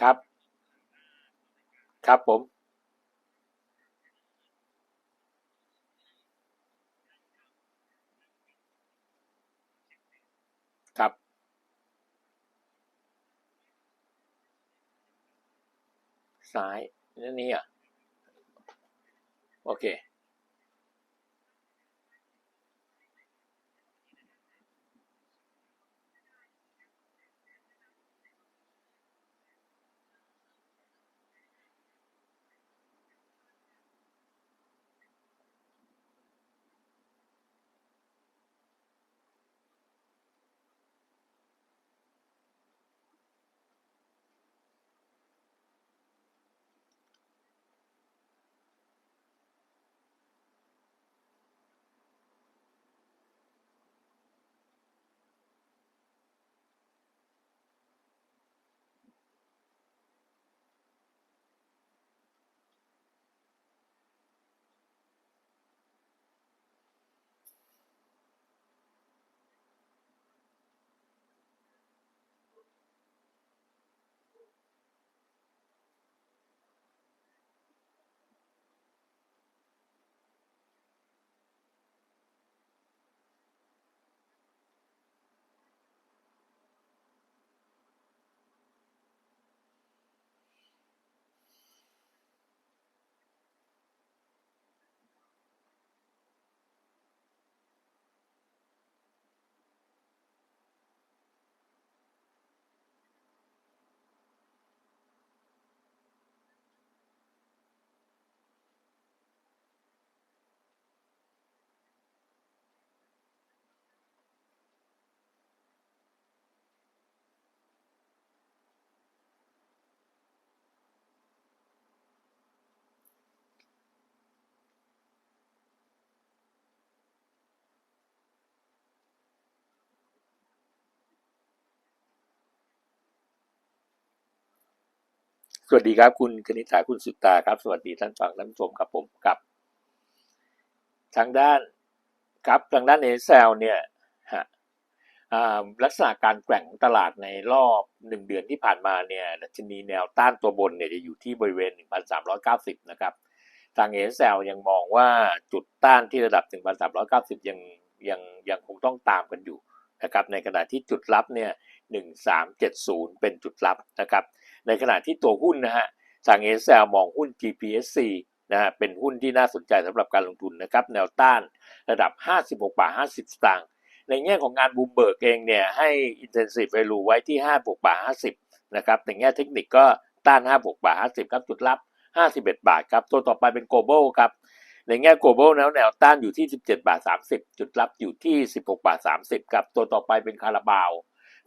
ครับ ครับผม ครับ ซ้ายนี่นี่อะ โอเค สวัสดีครับคุณคณิษฐาคุณสุตาครับ สวัสดีท่านฟังท่านชมครับผมกับ ทางด้านครับทางด้านเอเซลเนี่ยฮะอ่าลักษณะการแกว่งของตลาดในรอบหนึ่งเดือนที่ผ่านมาเนี่ยดัชนีแนวต้านตัวบนเนี่ยจะอยู่ที่บริเวณ 1,390 นะครับ ทางเอเซลยังมองว่าจุดต้านที่ระดับ 1,390 ยังยังยังคงต้องตามกันอยู่นะครับ ในขณะที่จุดรับเนี่ย 1370 เป็นจุดรับนะครับ ในขณะที่ตัวหุ้นนะฮะทางเอเซลมองหุ้น GPSC นะฮะเป็นหุ้นที่น่าสนใจสำหรับการลงทุนนะครับแนวต้านระดับ 56บาท50 สตางค์ในแง่ของงานบูมเบิร์กเองเนี่ยให้ intensive value ไว้ที่56บาท50นะครับในแง่เทคนิคก็ต้าน56บาท50ครับจุดรับ 51 บาทครับตัวต่อไปเป็น global ครับในแง่ global แล้วแนวต้านอยู่ที่ 17 บาท 30 จุดรับอยู่ที่ 16 บาท 30ครับตัวต่อไปเป็นคาราบาว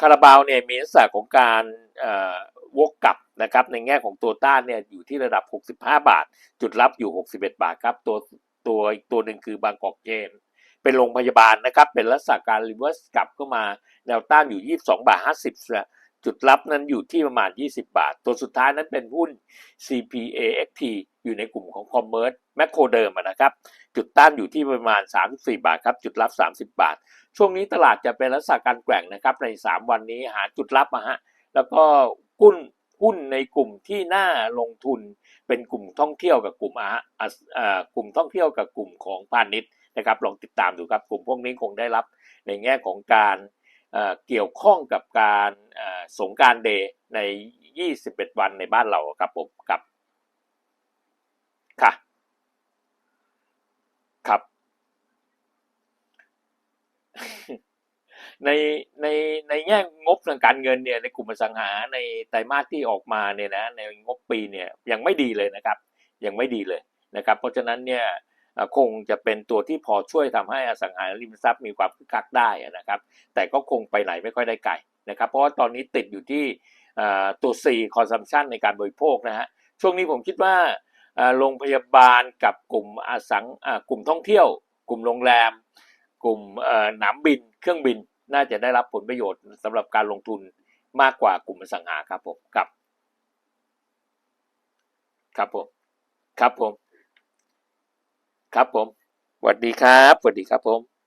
คาราบาวเนี่ยมีลักษณะของการ วกกลับนะครับในแง่ของตัวต้านเนี่ยอยู่ที่ระดับ 65 บาท จุดรับอยู่ 61 บาทครับ ตัวตัวอีกตัวหนึ่งคือบางกอกเจนเป็นโรงพยาบาลนะครับ เป็นลักษณะการรีเวิร์สกลับเข้ามาแนวต้านอยู่ 22 บาท 50 จุดรับนั้นอยู่ที่ประมาณ 20 บาท ตัวสุดท้ายนั้นเป็นหุ้น CPAXT อยู่ในกลุ่มของ Commerce แมคโครเดิมนะครับ จุดต้านอยู่ที่ประมาณ 34 บาทครับ จุดรับ 30 บาท ช่วงนี้ตลาดจะเป็นลักษณะการแกว่งนะครับ ใน 3 วันนี้หาจุดรับอะฮะ แล้วก็ หุ้นหุ้นในกลุ่มที่น่าลงทุนเป็นกลุ่มท่องเที่ยวกับกลุ่มอาอ่ากลุ่มท่องเที่ยวกับกลุ่มของพาณิชย์นะครับลองติดตามดูครับกลุ่มพวกนี้คงได้รับในแง่ของการเกี่ยวข้องกับการสงการเดย์ใน 21 วันในบ้านเราครับผมครับค่ะครับ ในในในแง่งบทางการเงินเนี่ยในกลุ่มอสังหาในไตรมาสที่ออกมาเนี่ยนะในงบปีเนี่ยยังไม่ดีเลยนะครับ ยังไม่ดีเลยนะครับ เพราะฉะนั้นเนี่ยคงจะเป็นตัวที่พอช่วยทำให้อสังหาริมทรัพย์มีความคึกคักได้นะครับ แต่ก็คงไปไหนไม่ค่อยได้ไกลนะครับ เพราะว่าตอนนี้ติดอยู่ที่ตัว C consumption ในการบริโภคนะฮะช่วงนี้ผมคิดว่าโรงพยาบาลกับกลุ่มอสังกลุ่มท่องเที่ยว กลุ่มโรงแรม กลุ่มหนามบิน เครื่องบิน น่าจะได้รับผลประโยชน์สำหรับการลงทุนมากกว่ากลุ่มอสังหาครับผมครับครับผมครับผม ครับผมสวัสดีครับสวัสดีครับผม